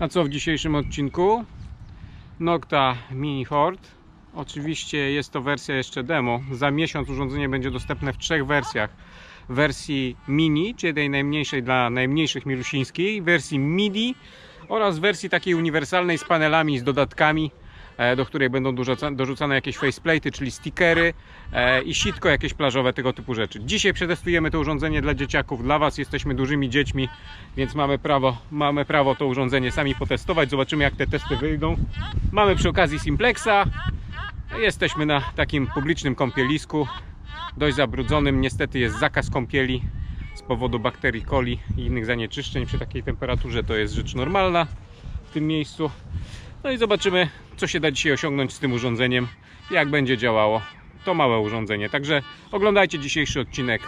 A co w dzisiejszym odcinku? Nocta Mini Horde. Oczywiście jest to wersja jeszcze demo. Za miesiąc urządzenie będzie dostępne w trzech wersjach. Wersji mini, czyli tej najmniejszej dla najmniejszych milusińskiej, wersji MIDI oraz wersji takiej uniwersalnej z panelami, z dodatkami, do której będą dorzuca- dorzucane jakieś faceplaty, czyli stickery e, i sitko jakieś plażowe, tego typu rzeczy. Dzisiaj przetestujemy to urządzenie dla dzieciaków, dla Was. Jesteśmy dużymi dziećmi, więc mamy prawo, mamy prawo to urządzenie sami potestować. Zobaczymy jak te testy wyjdą. Mamy przy okazji Simplexa. Jesteśmy na takim publicznym kąpielisku, dość zabrudzonym. Niestety jest zakaz kąpieli z powodu bakterii coli i innych zanieczyszczeń. Przy takiej temperaturze to jest rzecz normalna w tym miejscu. No i zobaczymy, co się da dzisiaj osiągnąć z tym urządzeniem, jak będzie działało to małe urządzenie. Także oglądajcie dzisiejszy odcinek.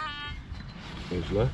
Nieźle.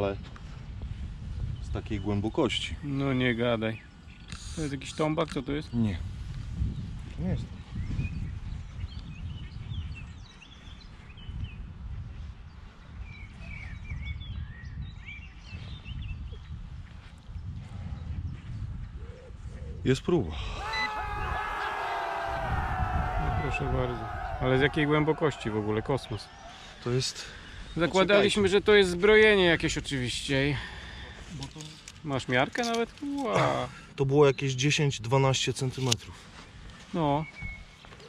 Ale z takiej głębokości. No nie gadaj. To jest jakiś tombak, co to jest? Nie. To nie jest. Jest próba. No proszę bardzo. Ale z jakiej głębokości w ogóle? Kosmos. To jest. Zakładaliśmy, że to jest zbrojenie jakieś oczywiście. Masz miarkę nawet? Wow. To było jakieś 10-12 centymetrów. No.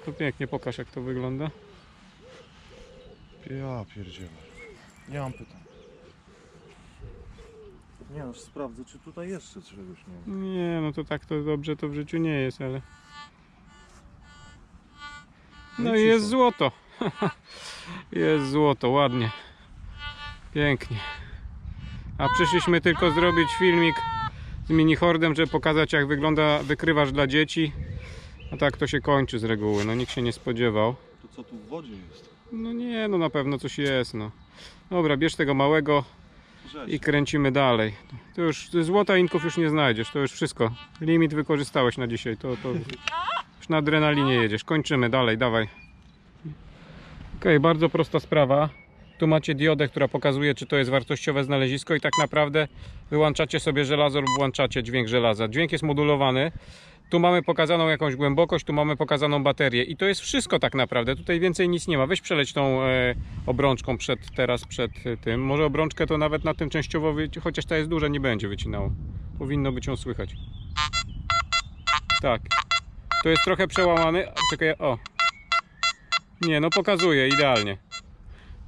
To pięknie, pokaż jak to wygląda. Ja pierdzielę. Nie mam pytań. Nie no, sprawdzę czy tutaj jeszcze czegoś nie ma. Nie, no to tak to dobrze to w życiu nie jest, ale... No i jest złoto. jest złoto, ładnie. Pięknie. A przyszliśmy tylko zrobić filmik z mini hordem, żeby pokazać jak wygląda wykrywacz dla dzieci. A tak to się kończy z reguły, no nikt się nie spodziewał. To co tu w wodzie jest? No nie, no na pewno coś jest, no. Dobra, bierz tego małego Rzeź. i kręcimy dalej. To już złota inków już nie znajdziesz, to już wszystko. Limit wykorzystałeś na dzisiaj, to, to już na adrenalinie jedziesz. Kończymy dalej, dawaj. Ok, bardzo prosta sprawa. Tu macie diodę, która pokazuje, czy to jest wartościowe znalezisko i tak naprawdę wyłączacie sobie żelazo lub włączacie dźwięk żelaza. Dźwięk jest modulowany. Tu mamy pokazaną jakąś głębokość, tu mamy pokazaną baterię i to jest wszystko tak naprawdę. Tutaj więcej nic nie ma. Weź przeleć tą e, obrączką przed, teraz przed e, tym. Może obrączkę to nawet na tym częściowo, chociaż ta jest duża, nie będzie wycinało. Powinno być ją słychać. Tak. To jest trochę przełamany. Czekaj, o. Nie, no pokazuje idealnie.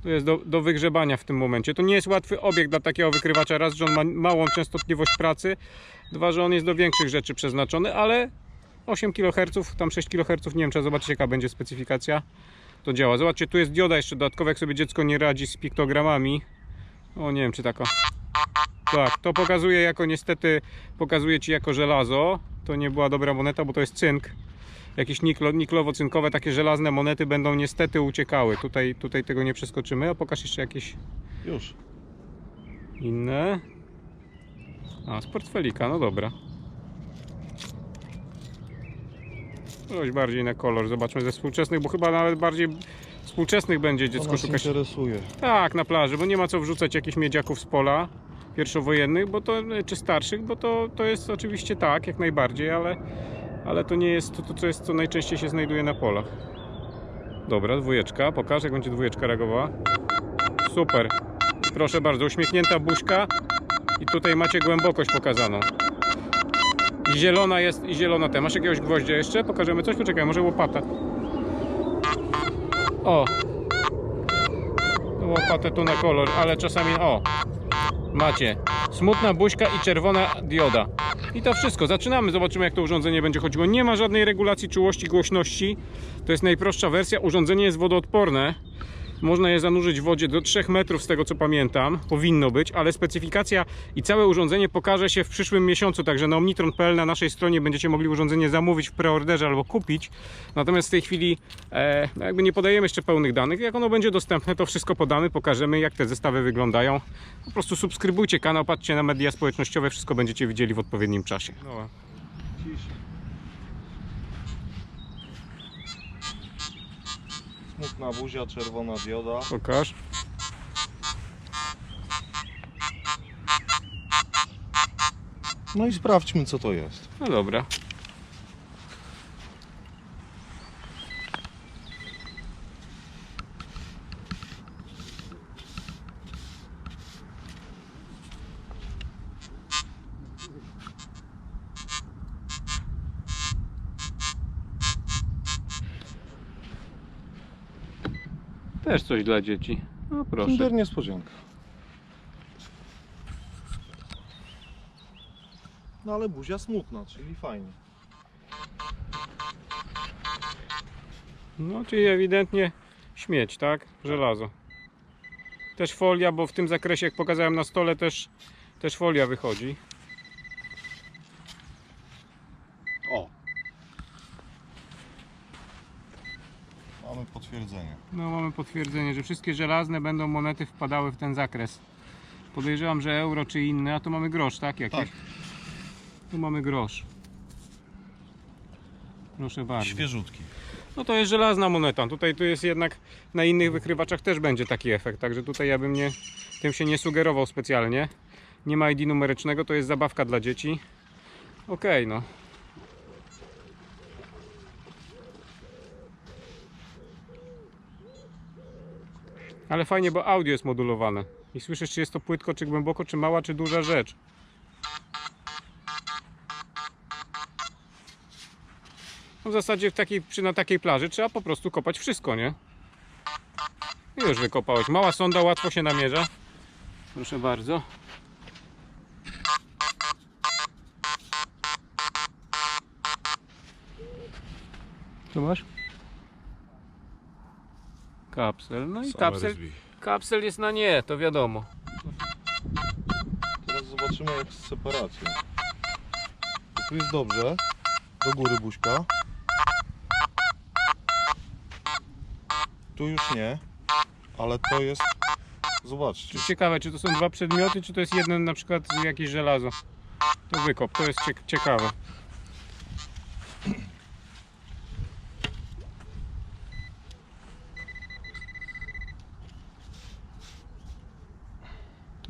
To jest do, do wygrzebania w tym momencie. To nie jest łatwy obiekt dla takiego wykrywacza. Raz, że on ma małą częstotliwość pracy. Dwa, że on jest do większych rzeczy przeznaczony, ale 8 kHz, tam 6 kHz, nie wiem, trzeba zobaczyć jaka będzie specyfikacja. To działa. Zobaczcie, tu jest dioda jeszcze dodatkowa, jak sobie dziecko nie radzi z piktogramami. O, nie wiem, czy taka. Tak, to pokazuje jako niestety, pokazuje Ci jako żelazo. To nie była dobra moneta, bo to jest cynk. Jakieś niklo, niklowo-cynkowe, takie żelazne monety będą niestety uciekały. Tutaj, tutaj tego nie przeskoczymy. A pokaż jeszcze jakieś Już. inne. A, z portfelika, no dobra. Coś bardziej na kolor, zobaczmy ze współczesnych, bo chyba nawet bardziej współczesnych będzie dziecko nas szukać. interesuje. Tak, na plaży, bo nie ma co wrzucać jakichś miedziaków z pola pierwszowojennych, bo to, czy starszych, bo to, to jest oczywiście tak, jak najbardziej, ale, ale to nie jest to, to, co jest, co najczęściej się znajduje na polach. Dobra, dwójeczka, pokaż jak będzie dwójeczka reagowała. Super, proszę bardzo, uśmiechnięta buźka i tutaj macie głębokość pokazaną. I zielona jest, i zielona te. Masz jakiegoś gwoździa jeszcze? Pokażemy coś? Poczekaj, może łopata. O, łopatę tu na kolor, ale czasami o macie smutna buźka i czerwona dioda. I to wszystko. Zaczynamy, zobaczymy jak to urządzenie będzie chodziło. Nie ma żadnej regulacji czułości, głośności. To jest najprostsza wersja. Urządzenie jest wodoodporne. Można je zanurzyć w wodzie do 3 metrów z tego co pamiętam, powinno być, ale specyfikacja i całe urządzenie pokaże się w przyszłym miesiącu, także na omnitron.pl na naszej stronie będziecie mogli urządzenie zamówić w preorderze albo kupić. Natomiast w tej chwili e, no jakby nie podajemy jeszcze pełnych danych. Jak ono będzie dostępne, to wszystko podamy, pokażemy jak te zestawy wyglądają. Po prostu subskrybujcie kanał, patrzcie na media społecznościowe, wszystko będziecie widzieli w odpowiednim czasie. No. Smutna buzia, czerwona dioda. Pokaż. No i sprawdźmy co to jest. No dobra. Też coś dla dzieci. No proszę. Kinder niespodzianka. No ale buzia smutna, czyli fajnie. No, czyli ewidentnie śmieć, tak? Żelazo. Też folia, bo w tym zakresie, jak pokazałem na stole, też, też folia wychodzi. O! Mamy potwierdzenie. No, mamy potwierdzenie, że wszystkie żelazne będą monety wpadały w ten zakres. Podejrzewam, że euro czy inne, a tu mamy grosz, tak? Jakiś? Tak. Tu mamy grosz. Proszę bardzo. Świeżutki. No to jest żelazna moneta. Tutaj tu jest jednak na innych wykrywaczach też będzie taki efekt, także tutaj ja bym nie, tym się nie sugerował specjalnie. Nie ma ID numerycznego, to jest zabawka dla dzieci. Okej, no. Ale fajnie, bo audio jest modulowane. I słyszysz, czy jest to płytko, czy głęboko, czy mała, czy duża rzecz. No w zasadzie w takiej, przy, na takiej plaży trzeba po prostu kopać wszystko, nie? I Już wykopałeś. Mała sonda łatwo się namierza. Proszę bardzo. Masz? Kapsel. No i kapsel, kapsel jest na nie, to wiadomo. Teraz zobaczymy jak z separacją. Tu jest dobrze. Do góry buźka. Tu już nie. Ale to jest... Zobaczcie. Ciekawe, czy to są dwa przedmioty, czy to jest jeden na przykład jakieś żelazo. To wykop, to jest ciek- ciekawe.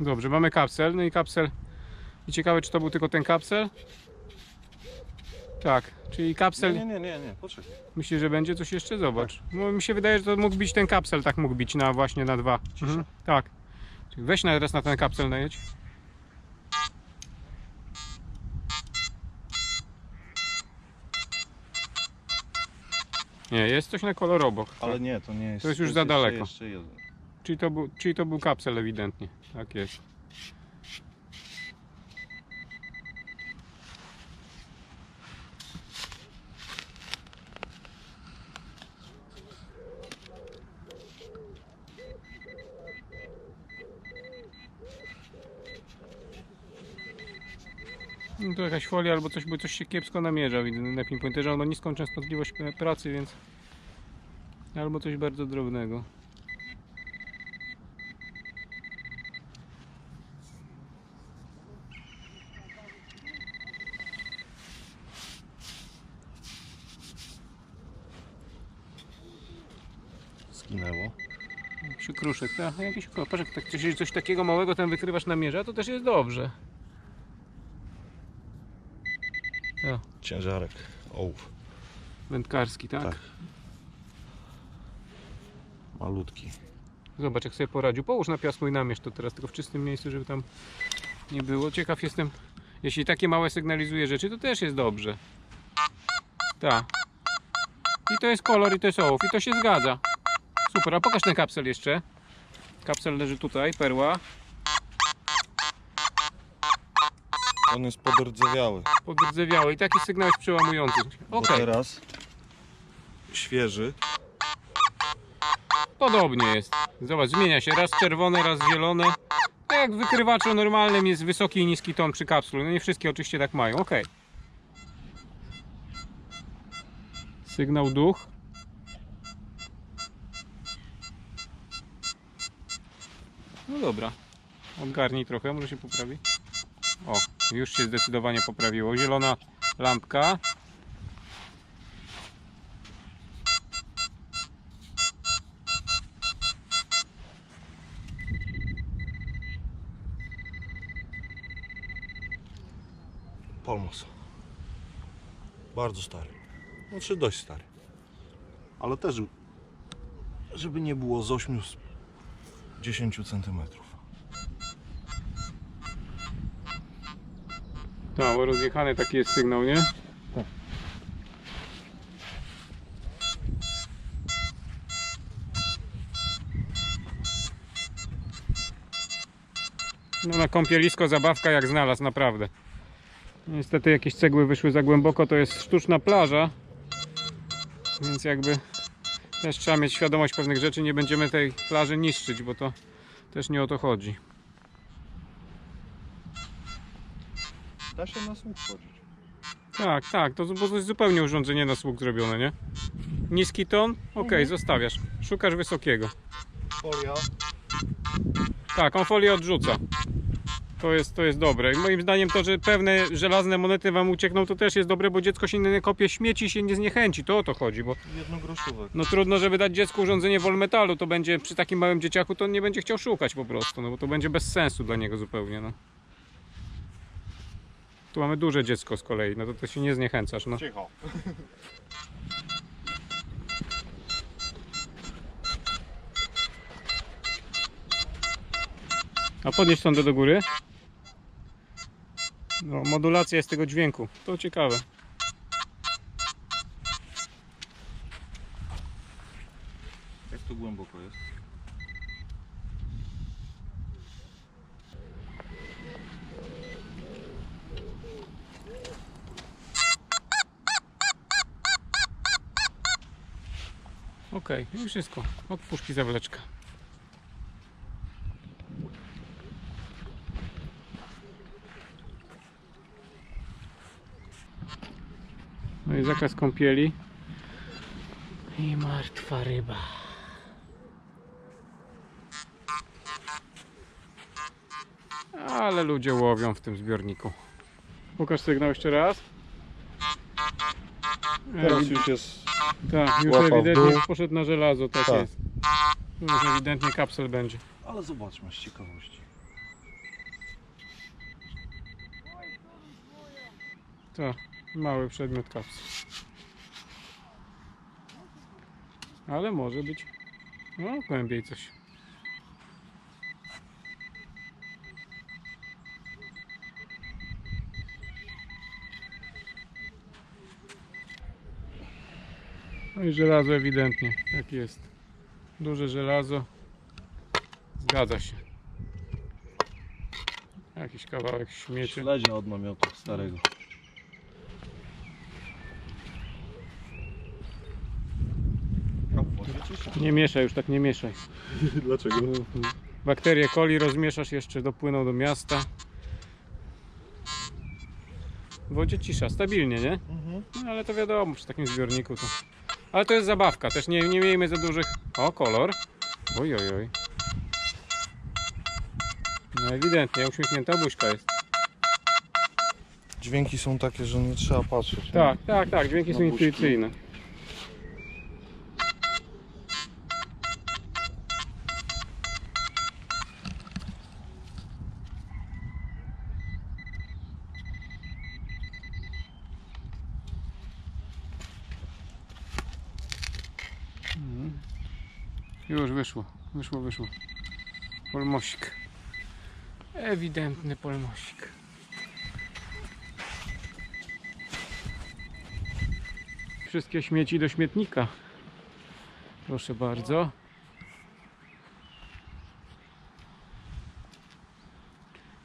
Dobrze, mamy kapsel, no i kapsel. I ciekawe, czy to był tylko ten kapsel? Tak, czyli kapsel. Nie, nie, nie, nie, poczekaj. Myślisz, że będzie coś jeszcze? Zobacz. No, mi się wydaje, że to mógł być ten kapsel, tak mógł być na właśnie na dwa. Mhm, tak. Czyli Weź teraz na ten kapsel najedź. Nie, jest coś na kolor obok. Ale nie, to nie jest. To jest już za jeszcze- daleko. Jeszcze. Czyli to, był, czyli to był kapsel ewidentnie. Tak jest. No to jakaś folia albo coś, bo coś się kiepsko namierza. Na pinpointerze. On ma niską częstotliwość pracy, więc... Albo coś bardzo drobnego. Tak? Jakiś o, patrz, jak tak, jeżeli coś takiego małego ten wykrywacz namierza, to też jest dobrze. O, Ciężarek. Ołów. wędkarski, tak? Tak. Malutki. Zobacz, jak sobie poradził. Połóż na piasku i namierz to teraz, tylko w czystym miejscu, żeby tam nie było. Ciekaw jestem, jeśli takie małe sygnalizuje rzeczy, to też jest dobrze. Tak. I to jest kolor, i to jest ołów, i to się zgadza. Super, a pokaż ten kapsel jeszcze. Kapsel leży tutaj, perła. On jest podrdzewiały. Podrdzewiały i taki sygnał jest przełamujący. Bo Okej. teraz świeży. podobnie jest. Zobacz, zmienia się. Raz czerwone, raz zielone. Tak jak w wykrywaczu normalnym jest wysoki i niski ton przy kapsulu. No nie wszystkie oczywiście tak mają. Ok. Sygnał duch. No dobra. Odgarnij trochę, może się poprawi. O, już się zdecydowanie poprawiło. Zielona lampka. Polmos. Bardzo stary. Znaczy dość stary. Ale też, żeby nie było z 8 z 10 centymetrów. Tak, bo rozjechany taki jest sygnał, nie? No na kąpielisko zabawka jak znalazł, naprawdę. Niestety jakieś cegły wyszły za głęboko, to jest sztuczna plaża. Więc jakby też trzeba mieć świadomość pewnych rzeczy, nie będziemy tej plaży niszczyć, bo to też nie o to chodzi. Da się na słuch chodzić. Tak, tak, to, jest zupełnie urządzenie na słuch zrobione, nie? Niski ton? Okej, Mhm. zostawiasz. Szukasz wysokiego. Folia. Tak, on folię odrzuca. To jest, to jest dobre. I moim zdaniem to, że pewne żelazne monety wam uciekną, to też jest dobre, bo dziecko się nie kopie śmieci i się nie zniechęci. To o to chodzi, bo Jednogroszówek. no trudno, żeby dać dziecku urządzenie wolmetalu, to będzie przy takim małym dzieciaku, to on nie będzie chciał szukać po prostu, no bo to będzie bez sensu dla niego zupełnie, no. Tu mamy duże dziecko z kolei, no to ty się nie zniechęcasz, no. Cicho. A podnieś sondę do góry. No, modulacja jest tego dźwięku. To ciekawe. Jak tu głęboko jest? Okej, i wszystko. Od puszki zawleczka. No i zakaz kąpieli. I martwa ryba. Ale ludzie łowią w tym zbiorniku. Pokaż sygnał jeszcze raz. Teraz już jest Tak, już Łapa w ewidentnie dół. poszedł na żelazo, tak, Tak. jest. Już ewidentnie kapsel będzie. Ale zobaczmy z ciekawości. Tak, mały przedmiot kapsel. Ale może być. No, głębiej coś. No i żelazo ewidentnie, tak jest. Duże żelazo. Zgadza się. Jakiś kawałek śmieci. Śledzia od namiotu starego. Nie mieszaj, już tak nie mieszaj. Dlaczego? Bakterie coli rozmieszasz jeszcze, dopłyną do miasta. W wodzie cisza, stabilnie, nie? Mhm. No ale to wiadomo, przy takim zbiorniku to... Ale to jest zabawka, też nie, nie miejmy za dużych... O, kolor. Oj, oj, oj. No ewidentnie, uśmiechnięta buźka jest. Dźwięki są takie, że nie trzeba patrzeć. Tak, tak, tak, dźwięki są buźki. intuicyjne. Mhm. Już wyszło, wyszło. Polmosik. Ewidentny polmosik. Wszystkie śmieci do śmietnika. Proszę bardzo.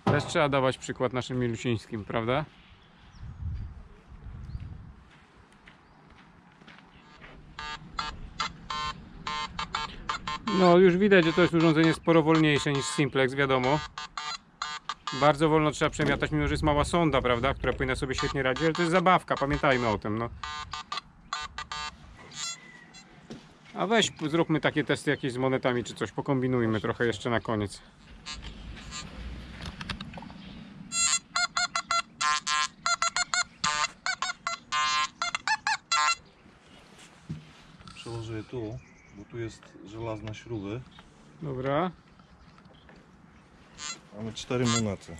Też trzeba dawać przykład naszym milusińskim, prawda? No już widać, że to jest urządzenie sporo wolniejsze niż Simplex, wiadomo. Bardzo wolno trzeba przemiatać, mimo że jest mała sonda, prawda, która powinna sobie świetnie radzić, ale to jest zabawka, pamiętajmy o tym, no. A weź, zróbmy takie testy jakieś z monetami czy coś, pokombinujmy trochę jeszcze na koniec. Przełożę tu, bo tu jest żelazne śruby. Dobra. Mamy cztery monety.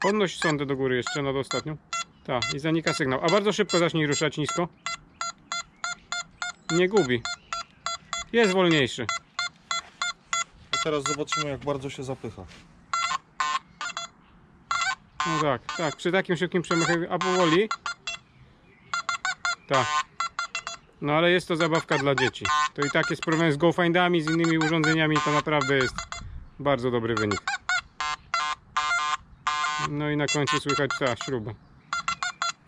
Podnoś sondę do góry jeszcze nad ostatnią. Tak, i zanika sygnał. A bardzo szybko zacznij ruszać nisko. Nie gubi. Jest wolniejszy. I teraz zobaczymy jak bardzo się zapycha. No tak, tak. Przy takim szybkim przemychaniu, a powoli. Tak. No ale jest to zabawka dla dzieci. To i tak jest problem z GoFindami, z innymi urządzeniami, to naprawdę jest bardzo dobry wynik. No i na końcu słychać ta śruba.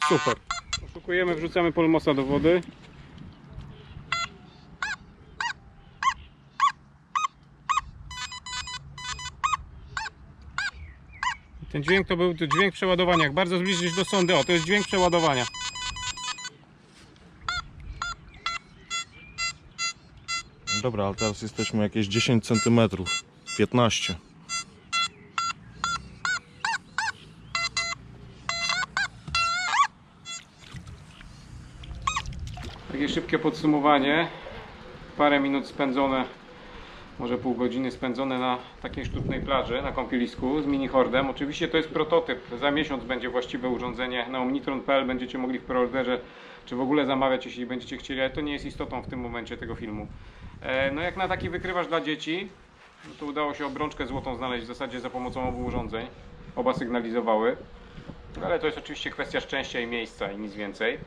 Super. Oszukujemy, wrzucamy polmosa do wody. Ten dźwięk to był to dźwięk przeładowania. Jak bardzo zbliżysz do sondy, o to jest dźwięk przeładowania. Dobra, ale teraz jesteśmy jakieś 10 cm. 15. Takie szybkie podsumowanie. Parę minut spędzone, może pół godziny spędzone na takiej sztucznej plaży, na kąpielisku z mini hordem. Oczywiście to jest prototyp. Za miesiąc będzie właściwe urządzenie. Na omnitron.pl będziecie mogli w preorderze czy w ogóle zamawiać, jeśli będziecie chcieli, ale to nie jest istotą w tym momencie tego filmu. E, No jak na taki wykrywacz dla dzieci, no to udało się obrączkę złotą znaleźć w zasadzie za pomocą obu urządzeń. Oba sygnalizowały. Ale to jest oczywiście kwestia szczęścia i miejsca i nic więcej.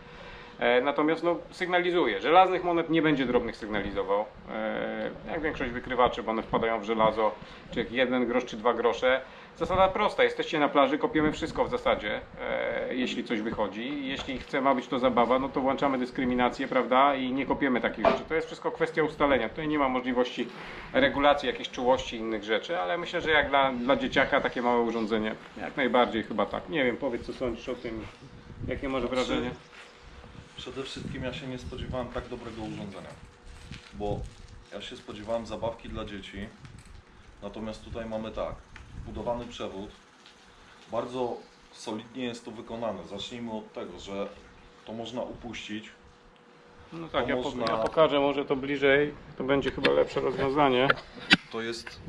E, Natomiast no, sygnalizuje. Żelaznych monet nie będzie drobnych sygnalizował. E, Jak większość wykrywaczy, bo one wpadają w żelazo, czy jak jeden grosz, czy dwa grosze. Zasada prosta. Jesteście na plaży, kopiemy wszystko w zasadzie, e, jeśli coś wychodzi. Jeśli chce ma być to zabawa, no to włączamy dyskryminację, prawda? I nie kopiemy takich rzeczy. To jest wszystko kwestia ustalenia. Tutaj nie ma możliwości regulacji jakiejś czułości innych rzeczy, ale myślę, że jak dla, dla dzieciaka takie małe urządzenie, jak najbardziej chyba tak. Nie wiem, powiedz co sądzisz o tym. Jakie masz wrażenie? Przede wszystkim ja się nie spodziewałem tak dobrego urządzenia. Bo ja się spodziewałem zabawki dla dzieci. Natomiast tutaj mamy tak, budowany przewód. Bardzo solidnie jest to wykonane. Zacznijmy od tego, że to można upuścić. No tak, ja, można- po, ja pokażę może to bliżej. To będzie chyba lepsze rozwiązanie. To jest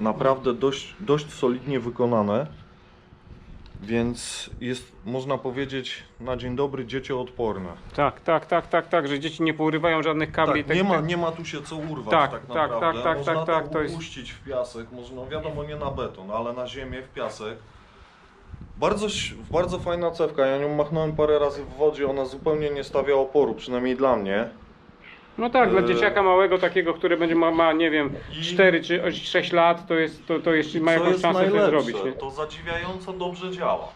naprawdę dość, dość solidnie wykonane. Więc jest, można powiedzieć, na dzień dobry dziecioodporne. Tak, tak, tak, tak, tak, że dzieci nie pourywają żadnych kabli. Tak, nie, ma, nie ma tu się co urwać Tak, tak, tak, naprawdę. tak, tak, można tak, tak, to jest- upuścić w piasek, można, wiadomo nie na beton, ale na ziemię, w piasek. Bardzo, bardzo fajna cewka, ja nią machnąłem parę razy w wodzie, ona zupełnie nie stawia oporu, przynajmniej dla mnie. No tak, dla Eee. dzieciaka małego takiego, który będzie ma, ma nie wiem, I- 4 czy 6 lat, to jest to, to jeszcze ma Co jakąś jest szansę najlepsze, zrobić. Nie? to zadziwiająco dobrze działa.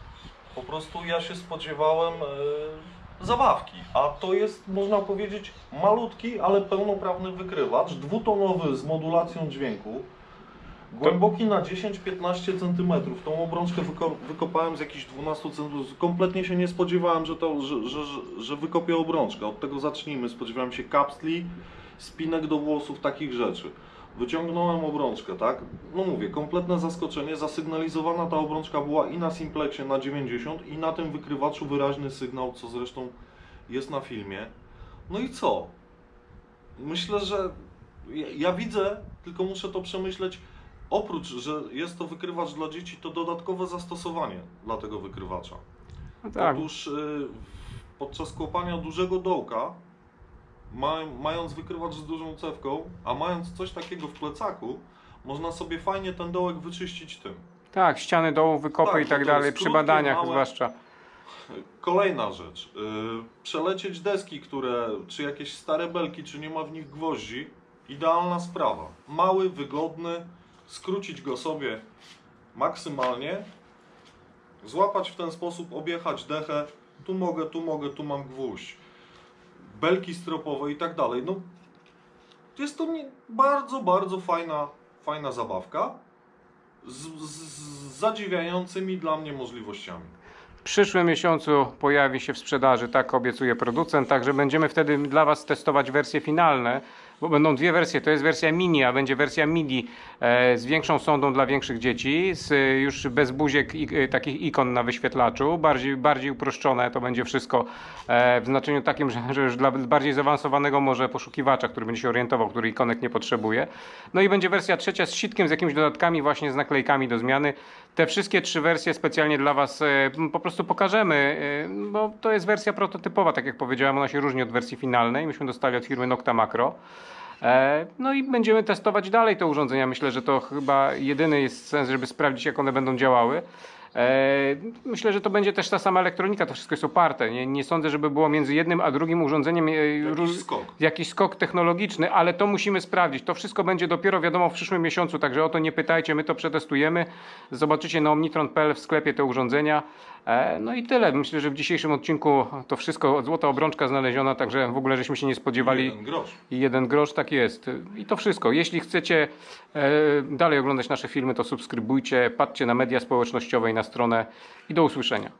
Po prostu ja się spodziewałem e, zabawki, a to jest, można powiedzieć, malutki, ale pełnoprawny wykrywacz, dwutonowy z modulacją dźwięku. Głęboki na 10-15 cm. Tą obrączkę wyko wykopałem z jakichś 12 cm. Kompletnie się nie spodziewałem, że, to, że, że, że, wykopię obrączkę. Od tego zacznijmy. Spodziewałem się kapsli, spinek do włosów, takich rzeczy. Wyciągnąłem obrączkę, tak? No mówię, kompletne zaskoczenie. Zasygnalizowana ta obrączka była i na Simplexie na 90 i na tym wykrywaczu wyraźny sygnał, co zresztą jest na filmie. No i co? Myślę, że ja, ja widzę, tylko muszę to przemyśleć. Oprócz, że jest to wykrywacz dla dzieci, to dodatkowe zastosowanie dla tego wykrywacza. No tak, Otóż y, podczas kłopania dużego dołka, ma, mając wykrywacz z dużą cewką, a mając coś takiego w plecaku, można sobie fajnie ten dołek wyczyścić tym. tak, ściany dołu, wykopy Tak, i tak dalej, przy badaniach małe. zwłaszcza. Kolejna rzecz. y, przelecieć deski, które, czy jakieś stare belki, czy nie ma w nich gwoździ Idealna sprawa. Mały, wygodny, skrócić go sobie maksymalnie, złapać w ten sposób, objechać dechę, tu mogę, tu mogę, tu mam gwóźdź, belki stropowe i tak dalej. No, jest to bardzo, bardzo fajna, fajna zabawka z, z, z zadziwiającymi dla mnie możliwościami. W przyszłym miesiącu pojawi się w sprzedaży, tak obiecuje producent, także będziemy wtedy dla Was testować wersje finalne, bo będą dwie wersje, to jest wersja mini, a będzie wersja mini e, z większą sondą dla większych dzieci, z, e, już bez buziek i, e, takich ikon na wyświetlaczu, bardziej, bardziej uproszczone to będzie wszystko e, w znaczeniu takim, że, już dla bardziej zaawansowanego może poszukiwacza, który będzie się orientował, który ikonek nie potrzebuje. No i będzie wersja trzecia z sitkiem, z jakimiś dodatkami, właśnie z naklejkami do zmiany. Te wszystkie trzy wersje specjalnie dla Was e, po prostu pokażemy, e, bo to jest wersja prototypowa, tak jak powiedziałem, ona się różni od wersji finalnej. Myśmy dostali od firmy Nocta Macro. E, No i będziemy testować dalej te urządzenia. Myślę, że to chyba jedyny jest sens, żeby sprawdzić, jak one będą działały. E, Myślę, że to będzie też ta sama elektronika, to wszystko jest oparte. Nie, nie sądzę, żeby było między jednym a drugim urządzeniem e, Jakiś skok. jakiś skok technologiczny, ale to musimy sprawdzić. To wszystko będzie dopiero wiadomo w przyszłym miesiącu, także o to nie pytajcie, my to przetestujemy. Zobaczycie na omnitron.pl w sklepie te urządzenia. E, No i tyle. Myślę, że w dzisiejszym odcinku to wszystko, złota obrączka znaleziona, także w ogóle żeśmy się nie spodziewali. Jeden grosz. I jeden grosz, tak jest. I to wszystko. Jeśli chcecie e, dalej oglądać nasze filmy, to subskrybujcie, patrzcie na media społecznościowe i na stronę i do usłyszenia.